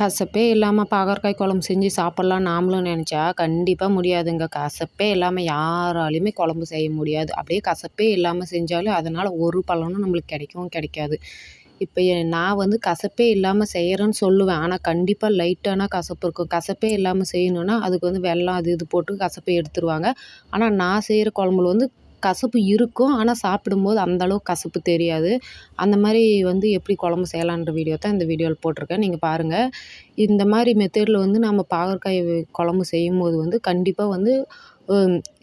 கசப்பே இல்லாமல் பாகற்காய் குழம்பு செஞ்சு சாப்பிட்லாம் நாமளும் நினச்சா கண்டிப்பாக முடியாதுங்க. கசப்பே இல்லாமல் யாராலையுமே குழம்பு செய்ய முடியாது. அப்படியே கசப்பே இல்லாமல் செஞ்சாலும் அதனால் ஒரு பலனும் நம்மளுக்கு கிடைக்கவும் கிடைக்காது. இப்போ நான் வந்து கசப்பே இல்லாமல் செய்கிறேன்னு சொல்லுவேன். ஆனால் கண்டிப்பாக லைட்டான கசப்பு இருக்கும். கசப்பே இல்லாமல் செய்யணுன்னா அதுக்கு வந்து வெல்லம் அது இது போட்டு கசப்பை எடுத்துருவாங்க. ஆனால் நான் செய்கிற குழம்புல வந்து கசப்பு இருக்கும். ஆனால் சாப்பிடும்போது அந்தளவுக்கு கசப்பு தெரியாது. அந்த மாதிரி வந்து எப்படி குழம்பு செய்யலான்ற வீடியோ தான் இந்த வீடியோவில் போட்டிருக்கேன். நீங்கள் பாருங்கள் இந்த மாதிரி மெத்தேடில் வந்து நம்ம பாகற்காய் குழம்பு செய்யும்போது வந்து கண்டிப்பாக வந்து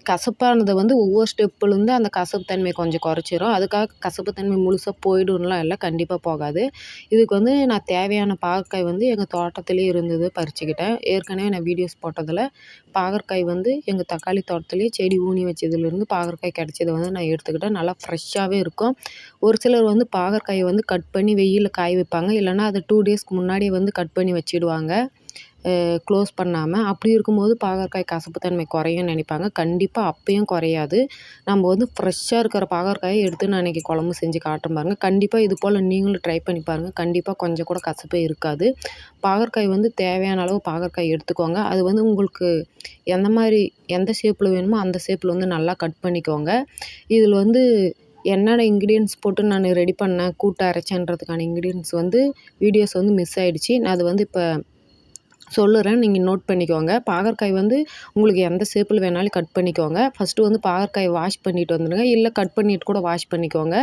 கசப்பானதை வந்து ஒவ்வொரு ஸ்டெப்புலேருந்து அந்த கசப்பு தன்மையை கொஞ்சம் குறைச்சிரும். அதுக்காக கசப்பு தன்மை முழுசாக போய்டும்லாம் இல்லை கண்டிப்பாக போகாது. இதுக்கு வந்து நான் தேவையான பாகற்காய் வந்து எங்கள் தோட்டத்துலேயே இருந்தது பறிச்சுக்கிட்டேன். ஏற்கனவே நான் வீடியோஸ் போட்டதில் பாகற்காய் வந்து எங்கள் தக்காளி தோட்டத்துலேயே செடி ஊனி வச்சதுலேருந்து பாகற்காய் கிடச்சதை வந்து நான் எடுத்துக்கிட்டேன். நல்லா ஃப்ரெஷ்ஷாகவே இருக்கும். ஒரு சிலர் வந்து பாகற்காயை வந்து கட் பண்ணி வெயிலில் காய வைப்பாங்க. இல்லைன்னா அதை டூ டேஸ்க்கு முன்னாடியே வந்து கட் பண்ணி வச்சிடுவாங்க. க்ளோஸ் பண்ணாமல் அப்படி இருக்கும்போது பாகற்காய் கசப்பு தன்மை குறையும்னு நினைப்பாங்க. கண்டிப்பாக அப்பயும் குறையாது. நம்ம வந்து ஃப்ரெஷ்ஷாக இருக்கிற பாகற்காயை எடுத்து நான் இன்றைக்கி குழம்பு செஞ்சு காட்டுறேன் பாருங்கள் கண்டிப்பாக இது போல் நீங்களும் ட்ரை பண்ணி பாருங்கள் கண்டிப்பாக கொஞ்சம் கூட கசப்பே இருக்காது. பாகற்காய் வந்து தேவையான அளவு பாகற்காய் எடுத்துக்கோங்க. அது வந்து உங்களுக்கு எந்த மாதிரி எந்த ஷேப்பில் வேணுமோ அந்த ஷேப்பில் வந்து நல்லா கட் பண்ணிக்கோங்க. இதில் வந்து என்னென்ன இன்க்ரீடியன்ஸ் போட்டு நான் ரெடி பண்ணேன் கூட்டு அரைச்சேன்றதுக்கான இன்க்ரீடியன்ஸ் வந்து வீடியோஸ் வந்து மிஸ் ஆகிடுச்சி நான் அது வந்து இப்போ சொல்லுறேன் நீங்கள் நோட் பண்ணிக்கோங்க. பாகற்காய் வந்து உங்களுக்கு எந்த ஷேப்பில் வேணாலும் கட் பண்ணிக்கோங்க. ஃபஸ்ட்டு வந்து பாகற்காயை வாஷ் பண்ணிட்டு வந்துடுங்க. இல்லை கட் பண்ணிவிட்டு கூட வாஷ் பண்ணிக்கோங்க.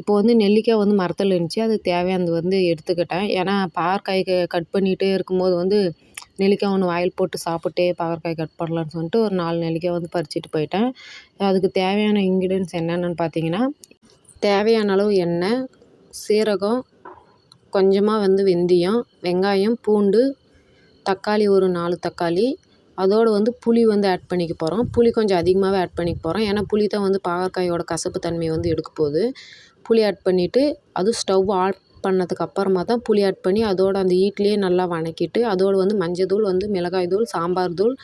இப்போ வந்து நெல்லிக்காய் வந்து மரத்தில் இருந்துச்சு. அது தேவையானது வந்து எடுத்துக்கிட்டேன். ஏன்னா பாகற்காய்க்கு கட் பண்ணிகிட்டே இருக்கும்போது வந்து நெல்லிக்காய் ஒன்று வாயில் போட்டு சாப்பிட்டே பாகற்காய் கட் பண்ணலான்னு சொல்லிட்டு ஒரு நாலு நெல்லிக்காய் வந்து பறிச்சுட்டு போயிட்டேன். அதுக்கு தேவையான இன்க்ரீடியன்ஸ் என்னென்னு பார்த்தீங்கன்னா தேவையான அளவு எண்ணெய் சீரகம் கொஞ்சமாக வந்து வெந்தயம் வெங்காயம் பூண்டு தக்காளி ஒரு நாலு தக்காளி. அதோடு வந்து புளி வந்து ஆட் பண்ணிக்க போகிறோம் புளி கொஞ்சம் அதிகமாகவே ஆட் பண்ணிக்க போகிறோம் ஏன்னா புளி தான் வந்து பாகற்காயோட கசப்பு தன்மையை வந்து எடுக்க போகுது. புளி ஆட் பண்ணிவிட்டு அதுவும் ஸ்டவ் ஆஃப் பண்ணதுக்கு அப்புறமா தான் புளி ஆட் பண்ணி அதோட அந்த ஈட்லேயே நல்லா வணக்கிட்டு அதோடு வந்து மஞ்சள் தூள் வந்து மிளகாய் தூள் சாம்பார் தூள்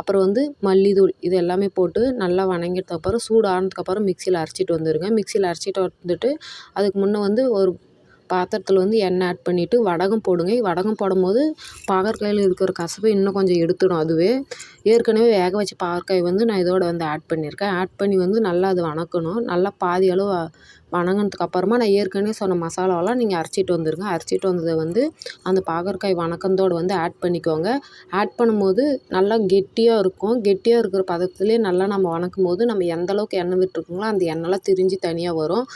அப்புறம் வந்து மல்லித்தூள் இது எல்லாமே போட்டு நல்லா வணங்கிட்டதுக்கப்புறம் சூடு ஆனதுக்கப்புறம் மிக்சியில் அரைச்சிட்டு வந்துடுங்க மிக்சியில் அரைச்சிட்டு வந்துட்டு அதுக்கு முன்னே வந்து ஒரு பாத்திரத்தில் வந்து எண்ணெய் ஆட் பண்ணிவிட்டு வடகம் போடுங்க. வடகம் போடும்போது பாகற்காயில் இருக்கிற கசப்பை இன்னும் கொஞ்சம் எடுத்துடும் அதுவே. ஏற்கனவே வேக வச்ச பாகற்காய் வந்து நான் இதோடு வந்து ஆட் பண்ணியிருக்கேன் ஆட் பண்ணி வந்து நல்லா அது வணக்கணும். நல்லா பாதி அளவு வணங்கினதுக்கு அப்புறமா நான் ஏற்கனவே சொன்ன மசாலாவெல்லாம் நீங்கள் அரைச்சிட்டு வந்துடுங்க அரைச்சிட்டு வந்ததை வந்து அந்த பாகற்காய் வணக்கத்தோடு வந்து ஆட் பண்ணிக்கோங்க. ஆட் பண்ணும்போது நல்லா கெட்டியாக இருக்கும். கெட்டியாக இருக்கிற பதத்துலேயே நல்லா நம்ம வணக்கும் போது நம்ம எந்த அளவுக்கு எண்ணெய் விட்டுருக்கோங்களோ அந்த எண்ணெய்லாம் திரிஞ்சு தனியாக வரும்.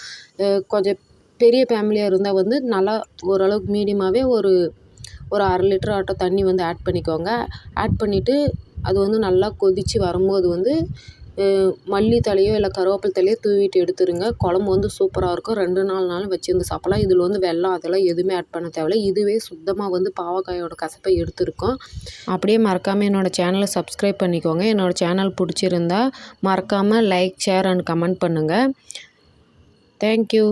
கொஞ்சம் பெரிய ஃபேமிலியாக இருந்தால் வந்து நல்லா ஓரளவுக்கு மீடியமாகவே ஒரு ஒரு அரை லிட்டர் ஆட்டோ தண்ணி வந்து ஆட் பண்ணிக்கோங்க. ஆட் பண்ணிவிட்டு அது வந்து நல்லா கொதித்து வரும்போது வந்து மல்லி தழையோ இல்லை கருவேப்பிலை தழையோ தூவிட்டு எடுத்துடுங்க குழம்பு வந்து சூப்பராக இருக்கும். ரெண்டு நாலு நாளும் வச்சுருந்து சாப்பிட்லாம். இதில் வந்து வெல்லம் அதெல்லாம் எதுவுமே ஆட் பண்ண தேவையில்ல. இதுவே சுத்தமாக வந்து பாவக்காயோட கசப்பை எடுத்துருக்கும். அப்படியே மறக்காமல் என்னோடய சேனலை சப்ஸ்கிரைப் பண்ணிக்கோங்க. என்னோடய சேனல் பிடிச்சிருந்தா மறக்காமல் லைக் ஷேர் அண்ட் கமெண்ட் பண்ணுங்கள் தேங்க்யூ